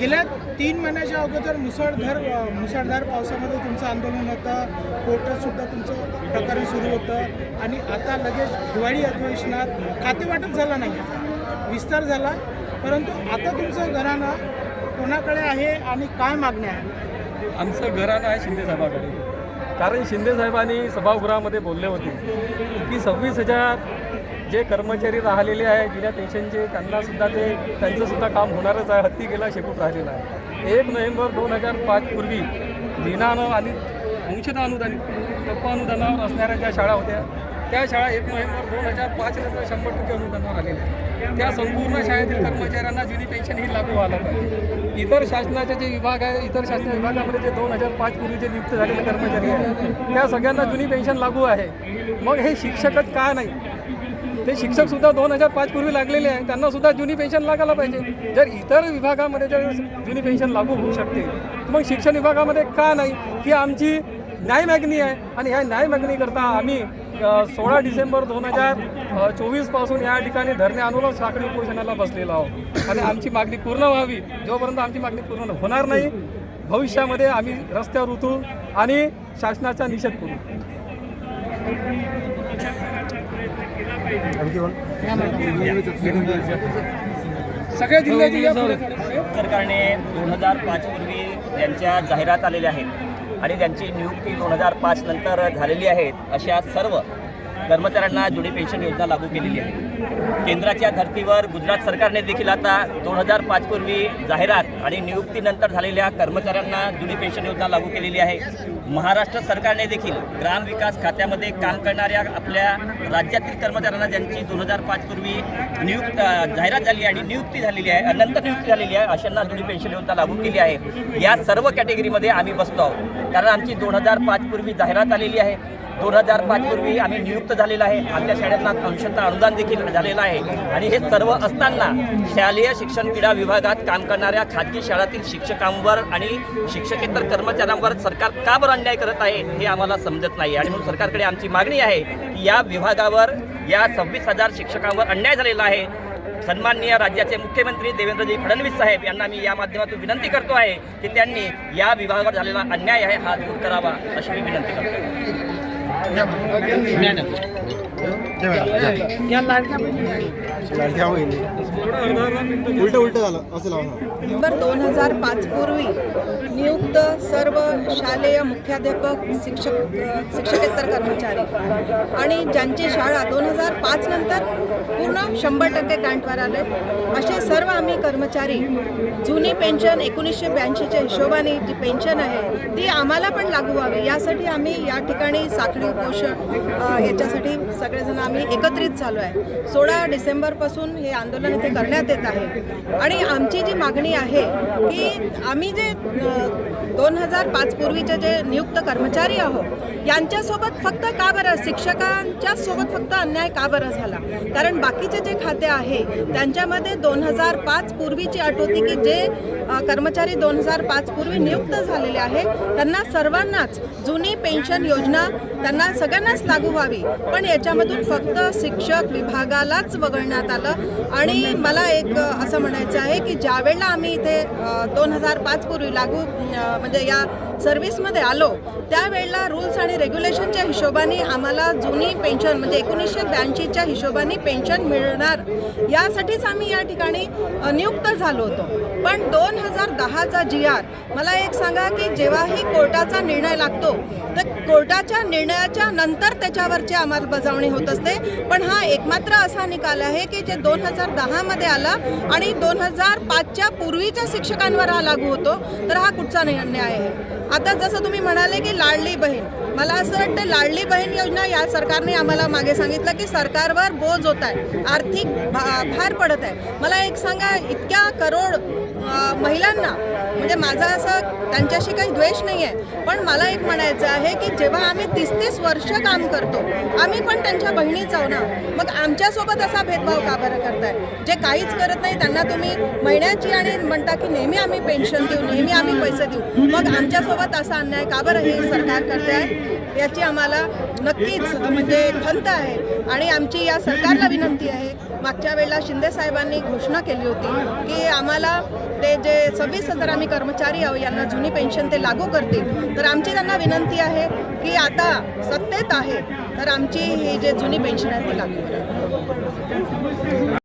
गेल्या तीन महिन्याच्या अगोदर मुसळधार मुसळधार पावसामध्ये तुमचं आंदोलन होतं. कोर्टातसुद्धा तुमचं प्रकरण सुरू होतं. आणि आता लगेच दिवाळी अधिवेशनात खातेवाटप झालं नाही. विस्तार झाला. परंतु आता तुमचं घराणं कोणाकडे आहे आणि काय मागण्या आहे आमचं घराणं आहे शिंदेसाहेबाकडे कारण शिंदे साहेबांनी सभागृहामध्ये बोलले होते की सव्वीस हजार जे कर्मचारी राहिलेले आहे जुन्या पेन्शनचे त्यांना सुद्धा ते त्यांचं सुद्धा काम होणारच आहे. हत्ती गेला शेपूट राहिलेला आहे. एक नोव्हेंबर दोन हजार पाच पूर्वी दिनानं आणि अंशतः अनुदानित टप्पा अनुदानावर असणाऱ्या ज्या शाळा होत्या त्या शाळा एक नोव्हेंबर दोन हजार पाच नंतर शंभर टक्के अनुदानावर आलेल्या आहेत. त्या संपूर्ण शाळेतील कर्मचाऱ्यांना जुनी पेन्शन ही लागू व्हायला पाहिजे. इतर शासनाचे जे विभाग आहे इतर शासन विभागामध्ये जे दोन हजार पाच पूर्वी जे नियुक्त झालेले कर्मचारी आहेत त्या सगळ्यांना जुनी पेन्शन लागू आहे. मग हे शिक्षकच का नाही? ते शिक्षक सुद्धा दोन हजार पाच पूर्वी लागलेले आहे. त्यांना सुद्धा जुनी पेन्शन लागायला पाहिजे. जर इतर विभागामध्ये जर जुनी पेन्शन लागू होऊ शकते मग शिक्षण विभागामध्ये का नाही? ही आमची न्याय मागणी आहे. आणि ह्या न्याय मागणीकरता आम्ही सोळा डिसेंबर दोन हजार चोवीसपासून या ठिकाणी धरणे आंदोलन साखळी उपोषणाला बसलेलो आहोत. आणि आमची मागणी पूर्ण व्हावी. जोपर्यंत आमची मागणी पूर्ण होणार नाही भविष्यामध्ये आम्ही रस्त्यावर उतरू आणि शासनाचा निषेध करू. सरकारने दोन हजार पाच पूर्वी त्यांच्या जाहिरात आलेल्या आहेत आणि त्यांची नियुक्ती दोन हजार पाच नंतर झालेली आहेत अशा सर्व कर्मचाऱ्यांना जुनी पेन्शन योजना लागू केलेली आहे. केंद्राच्या धर्तीवर गुजरात सरकारने देखील आता दोन हजार पाचपूर्वी जाहिरात आणि नियुक्तीनंतर झालेल्या कर्मचाऱ्यांना जुनी पेन्शन योजना लागू केलेली आहे. महाराष्ट्र सरकारने देखील ग्रामविकास खात्यामध्ये काम करणाऱ्या आपल्या राज्यातील कर्मचाऱ्यांना ज्यांची दोन हजार पाचपूर्वी नियुक्त जाहिरात झाली आणि नियुक्ती झालेली आहे नंतर नियुक्ती झालेली आहे अशांना जुनी पेन्शन योजना लागू केली आहे. या सर्व कॅटेगरीमध्ये आम्ही बसतो आहोत. कारण आमची दोन हजार पाचपूर्वी जाहिरात आलेली आहे. दोन हजार पाचपूर्वी आम्ही नियुक्त झालेला आहे. आमच्या शाळेतला अंशतः अनुदान देखील झालेलं आहे. आणि हे सर्व असताना शालेय शिक्षण क्रीडा विभागात काम करणाऱ्या खाजगी शाळातील शिक्षकांवर आणि शिक्षकेतर कर्मचाऱ्यांवर सरकार का बरं अन्याय करत आहे हे आम्हाला समजत नाही. आणि म्हणून सरकारकडे आमची मागणी आहे की या विभागावर या सव्वीस हजार शिक्षकांवर अन्याय झालेला आहे. सन्माननीय राज्याचे मुख्यमंत्री देवेंद्रजी फडणवीस साहेब यांना मी या माध्यमातून विनंती करतो आहे की त्यांनी या विभागावर झालेला अन्याय आहे हा दूर करावा अशी मी विनंती करतो. लाडक्या बहिणी उलट उलट झालं असं नोव्हेंबर दोन हजार पाच पूर्वी नियुक्त सर्व शालेय मुख्याध्यापक शिक्षक शिक्षकेतर कर्मचारी आणि ज्यांची शाळा दोन हजार पाच नंतर पूर्ण शंभर टक्के ग्रँटवर आले असे सर्व आम्ही कर्मचारी जुनी पेन्शन एकोणीसशे ब्याऐंशीच्या हिशोबाने जी पेन्शन आहे ती आम्हाला पण लागू व्हावी. यासाठी आम्ही या ठिकाणी साखळी उपोषण याच्यासाठी सगळेजण आम्ही एकत्रित झालो आहे. सोळा डिसेंबरपासून हे आंदोलन इथे करण्यात येत आहे. आणि आमची जी मागणी आहे की आम्ही जे दोन हजार पाच पूर्वीचे जे नियुक्त कर्मचारी आहोत यांच्यासोबत फक्त का बरं शिक्षकांच्या सोबत फक्त अन्याय का बरं झाला? कारण बाकीचे जे खाते आहे त्यांच्यामध्ये दोन हजार पाच पूर्वीची अट होती की जे कर्मचारी दोन हजार पाच पूर्वी नियुक्त झालेले आहे त्यांना सर्वांनाच जुनी पेन्शन योजना त्यांना सगळ्यांनाच लागू व्हावी. पण त्याच्यामधून फक्त शिक्षक विभागालाच वगळण्यात आलं. आणि मला एक असं म्हणायचं आहे की ज्यावेळेला आम्ही इथे दोन हजार पाच पूर्वी लागू म्हणजे या सर्व्हिसमध्ये आलो त्यावेळेला रूल्स आणि रेग्युलेशनच्या हिशोबाने आम्हाला जुनी पेन्शन म्हणजे एकोणीसशे ब्याऐंशीच्या हिशोबाने पेन्शन मिळणार यासाठीच आम्ही या ठिकाणी नियुक्त झालो होतो. पण दोन हजार दहाचा जी आर मला एक सांगा की जेव्हाही कोर्टाचा निर्णय लागतो तर कोर्टाच्या निर्णयाच्या नंतर त्याच्यावरची अंमलबजावणी होत असते. पण हा एकमात्र असा निकाल आहे की जे दोन हजार दहामध्ये आला आणि दोन हजार पाचच्या पूर्वीच्या शिक्षकांवर हा लागू होतो तर हा कुठचा निर्णय आहे? आता जसं तुम्ही म्हणाले की लाडली बहीण मला असं वाटतं लाडली बहीण योजना या सरकारने आम्हाला मागे सांगितलं की सरकारवर बोज होत आहे आर्थिक भा- भार पडत आहे. मला एक सांगा इतक्या करोड महिलांना. म्हणजे माझा असं त्यांच्याशी काही द्वेष नाही आहे पण मला एक म्हणायचं आहे की जेव्हा आम्ही तीस तीस वर्ष काम करतो आम्ही पण त्यांच्या बहिणीच आहो ना. मग आमच्यासोबत असा भेदभाव का बरं करताय? जे काहीच करत नाही त्यांना तुम्ही महिन्याची आणि म्हणता की नेहमी आम्ही पेन्शन देऊ नेहमी आम्ही पैसे देऊ. मग आमच्यासोबत असा अन्याय का बरं हे सरकार करते आहे याची आम्हाला नक्कीच म्हणजे खंत आहे. आणि आमची या सरकारला विनंती आहे. मागच्या वेळेला शिंदे साहेबांनी घोषणा केली होती की आम्हाला ते जे सव्वीस हजार आम्ही कर्मचारी आहो यांना जुनी पेन्शन ते लागू करतील. तर आमची त्यांना विनंती आहे की आता सत्तेत आहे तर आमची ही जे जुनी पेन्शन आहे ती लागू करा.